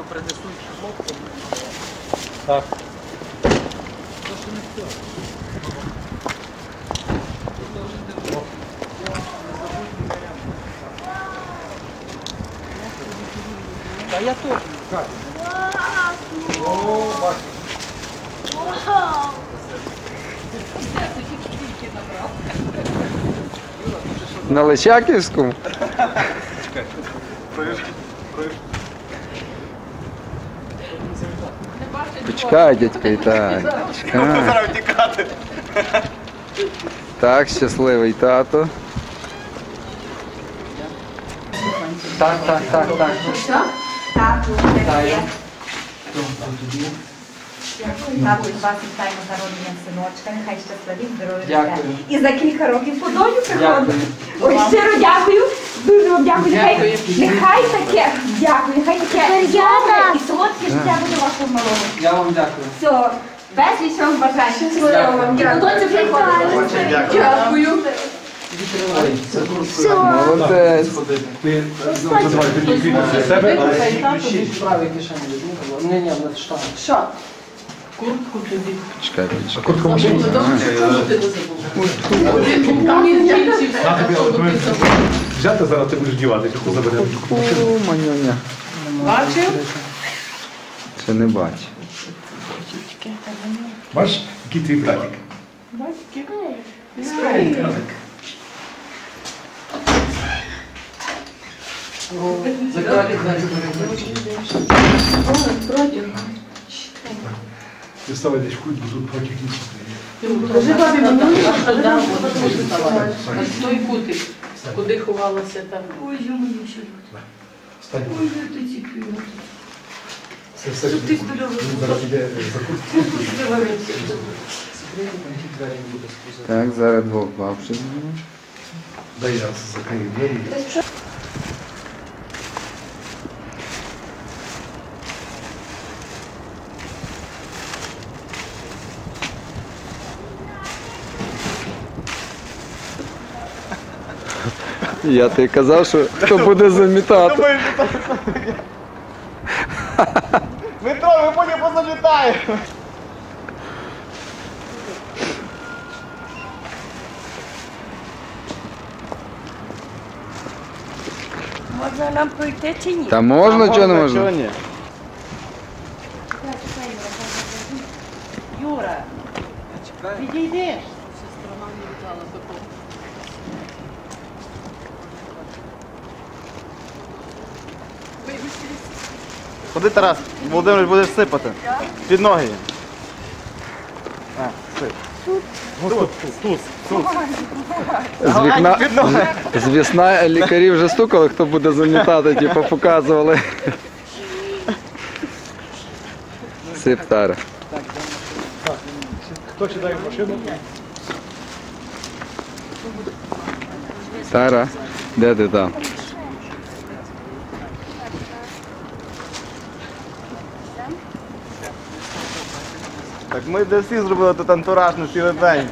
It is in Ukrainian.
то принесуть хлопцям. Так. То, що не хто. А я тоже Так. О, бачиш. Вау! На Лисяківському? Чекай. Проїжджай. Почекай, дядька Ітань. Ну, Чекай. втікати. Так, щасливий тато. Так, так, так, так. Тату, Тату, і вас вітаємо народження синочка, нехай щасливі, здоров'я. Дякую. І за кілька років подолю приходить. Ой, щиро дякую. Нехай, таке, дякую, нехай таке добре і солодке життя буде вашому малому. Я вам дякую. Все, безліч вам бажаю. Щасливо вам. Готуйте приходити. Молодець. Ти називай, ти від себе. Що? Куртку тобі. Чекай, чекай. Куртку машину? Куртку. Куртку взяти зараз, ти будеш діватися, хто забере. манюня. Бачив? Це не бач. Бачиш, який твій братик? Братик. Ти ставай десь куть, бо тут братик не стоїть. Бабі, мені, що що там, що там, що Куди ховалася там? Ой, я мені ще люди. Ой, я тоді п'ю. Це все ти Так, зараз двох бабшин. Да я закрив двері. Я тобі казав, що хто буде замітати. Дмитро, ми потім позамітаємо. Можна нам пройти чи ні? Та можна, чого не можна? Юра, підійди. Сестра не віддала такого. Ходи, Тарас, Володимир будеш сипати. Під ноги. А, сип. Тут, тут, тут. З вікна, з вісна е, лікарі вже стукали, хто буде замітати, типу показували. Сип, Тара. Хто сідає в машину? Тара, де ти там? Так ми де всі зробили тут антураж на цілий день.